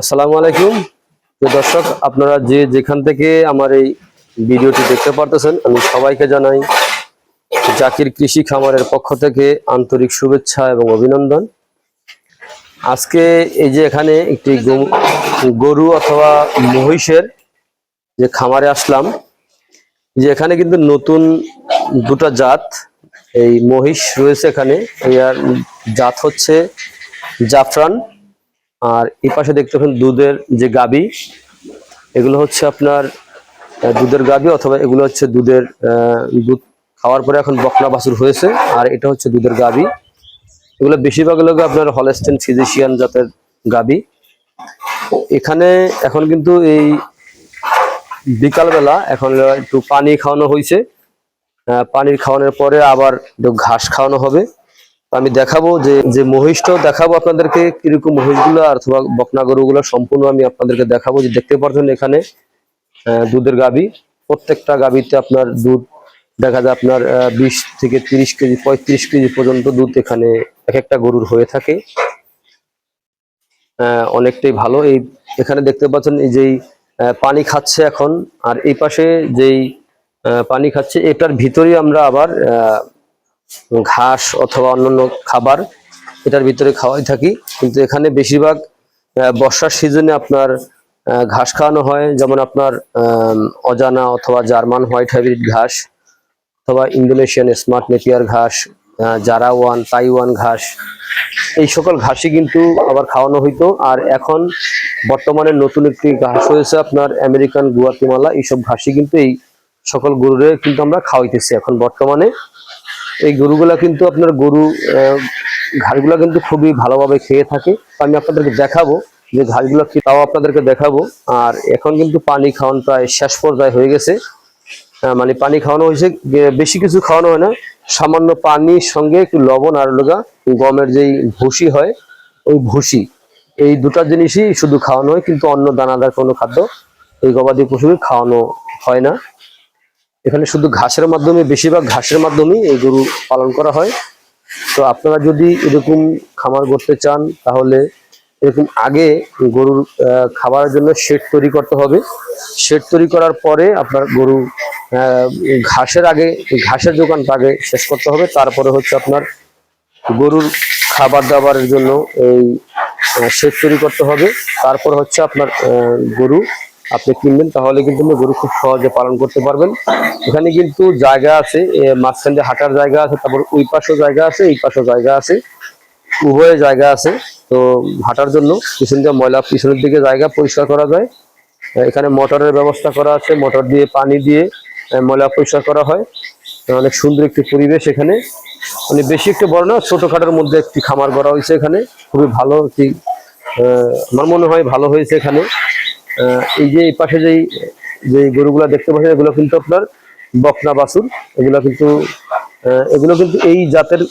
আসসালামু আলাইকুম। দর্শক, আপনারা যে যেখান থেকে আমার এই ভিডিওটি দেখতে পারতেছেন, আমি সবাইকে জানাই জাকির কৃষি খামারের পক্ষ থেকে আন্তরিক শুভেচ্ছা এবং অভিনন্দন। আজকে এই যে এখানে একটি গরু অথবা মহিষের যে খামারে আসলাম যে এখানে কিন্তু নতুন দুটো জাত, এই মহিষ রয়েছে এখানে। এই আর জাত হচ্ছে জাফরান। আর এই পাশে দেখতে পাচ্ছেন দুধের যে গাবি, এগুলো হচ্ছে আপনার দুধের গাবি অথবা এগুলো হচ্ছে দুধের দুধ খাওয়ার পরে এখন বকনা বাছুর হয়েছে। আর এটা হচ্ছে দুধের গাবি। এগুলো বেশিরভাগ লোক আপনার হলেস্টেন ফিজিশিয়ান জাতের গাবি। এখানে এখন কিন্তু এই বিকালবেলা এখন একটু পানি খাওয়ানো হয়েছে। পানির খাওয়ানোর পরে আবার ঘাস খাওয়ানো হবে। আমি দেখাবো যে যে মহিষটাও দেখাবো আপনাদেরকে, কীরকম মহিষগুলো অথবা বকনা গরুগুলো সম্পূর্ণ আমি আপনাদেরকে দেখাবো। যে দেখতে পাচ্ছেন এখানে দুধের গাবি প্রত্যেকটা গাবিতে আপনার দুধ, দেখা যায় আপনার বিশ থেকে তিরিশ কেজি, পঁয়ত্রিশ কেজি পর্যন্ত দুধ এখানে এক একটা গরুর হয়ে থাকে। অনেকটাই ভালো। এই, এখানে দেখতে পাচ্ছেন এই যেই পানি খাচ্ছে এখন, আর এই পাশে যেই পানি খাচ্ছে, এটার ভিতরেই আমরা আবার ঘাস অথবা অন্যান্য খাবার এটার ভিতরে খাওয়াই থাকি। কিন্তু এখানে বেশিরভাগ বর্ষার সিজনে আপনার ঘাস খাওয়ানো হয়। যেমন আপনার অজানা অথবা জার্মান হোয়াইট হাইব্রিড ঘাস অথবা ইন্দোনেশিয়ান স্মার্ট নেপিয়ার ঘাস আহ, জারা ওয়ান তাইওয়ান ঘাস এই সকল ঘাসই কিন্তু আবার খাওয়ানো হইতো। আর এখন বর্তমানে নতুন একটি ঘাস হয়েছে আপনার আমেরিকান গুয়াতিমালা। এইসব ঘাসই কিন্তু এই সকল গরুরে কিন্তু আমরা খাওয়াইতেছি। এখন বর্তমানে এই গরুগুলা কিন্তু আপনার গরু ঘাসগুলা কিন্তু খুবই ভালোভাবে খেয়ে থাকে। আমি আপনাদেরকে দেখাবো যে ঘাসগুলো কি, তাও আপনাদেরকে দেখাবো। আর এখন কিন্তু পানি খাওয়ান প্রায় শেষ পর্যায়ে হয়ে গেছে। মানে পানি খাওয়ানো হয়েছে বেশি কিছু খাওয়ানো হয় না। সামান্য পানির সঙ্গে একটু লবণ আর লগা গমের যেই ভুসি হয়, ওই ভুসি। এই দুটা জিনিসই শুধু খাওয়ানো হয়, কিন্তু অন্য দানাদার কোনো খাদ্য এই গবাদি পশুকে খাওয়ানো হয় না। এখানে শুধু ঘাসের মাধ্যমে, বেশিরভাগ ঘাসের মাধ্যমেই এই গরু পালন করা হয়। তো আপনারা যদি এরকম খামার করতে চান, তাহলে এরকম আগে গরুর খাবারের জন্য শেড তৈরি করতে হবে। শেড তৈরি করার পরে আপনার গরু ঘাসের আগে ঘাসের দোকানটা আগে শেষ করতে হবে। তারপরে হচ্ছে আপনার গরুর খাবার দাবারের জন্য এই শেড তৈরি করতে হবে। তারপর হচ্ছে আপনার গরু আপনি কিনবেন, তাহলে কিন্তু গরু খুব সহজে পালন করতে পারবেন। এখানে কিন্তু জায়গা আছে মাঝখান দিয়ে হাঁটার জায়গা আছে, তারপর ওই পাশেও জায়গা আছে, এই পাশেও জায়গা আছে, উভয় জায়গা আছে। তো হাঁটার জন্য পিছন দিয়ে ময়লা, পিছনের দিকে জায়গা পরিষ্কার করা যায়। এখানে মোটরের ব্যবস্থা করা আছে, মোটর দিয়ে পানি দিয়ে ময়লা পরিষ্কার করা হয়। অনেক সুন্দর একটি পরিবেশ এখানে। মানে বেশি একটু বড় না, ছোটখাটোর মধ্যে একটি খামার করা হয়েছে এখানে। খুবই ভালো একটি আমার মনে হয় ভালো হয়েছে এখানে। এই যে এই পাশে যেই যে গরুগুলা দেখতে পাচ্ছেন, এগুলো কিন্তু আপনার বকনা বাছুর। এগুলো কিন্তু এগুলো কিন্তু এই জাতের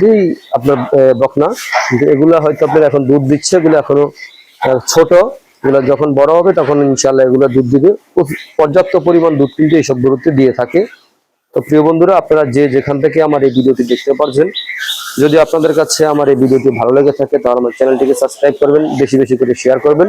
যেই আপনার বকনা, কিন্তু এগুলো হয়তো আপনার এখন দুধ দিচ্ছে, এগুলো এখনও ছোট। এগুলো যখন বড় হবে, তখন ইনশাল্লাহ এগুলো দুধ দিবে। পর্যাপ্ত পরিমাণ দুধ কিন্তু এইসব গরুতে দিয়ে থাকে। তো প্রিয় বন্ধুরা, আপনারা যে যেখান থেকে আমার এই ভিডিওটি দেখতে পারছেন, যদি আপনাদের কাছে আমার এই ভিডিওটি ভালো লেগে থাকে, তাহলে আমার চ্যানেলটিকে সাবস্ক্রাইব করবেন, বেশি বেশি করে শেয়ার করবেন।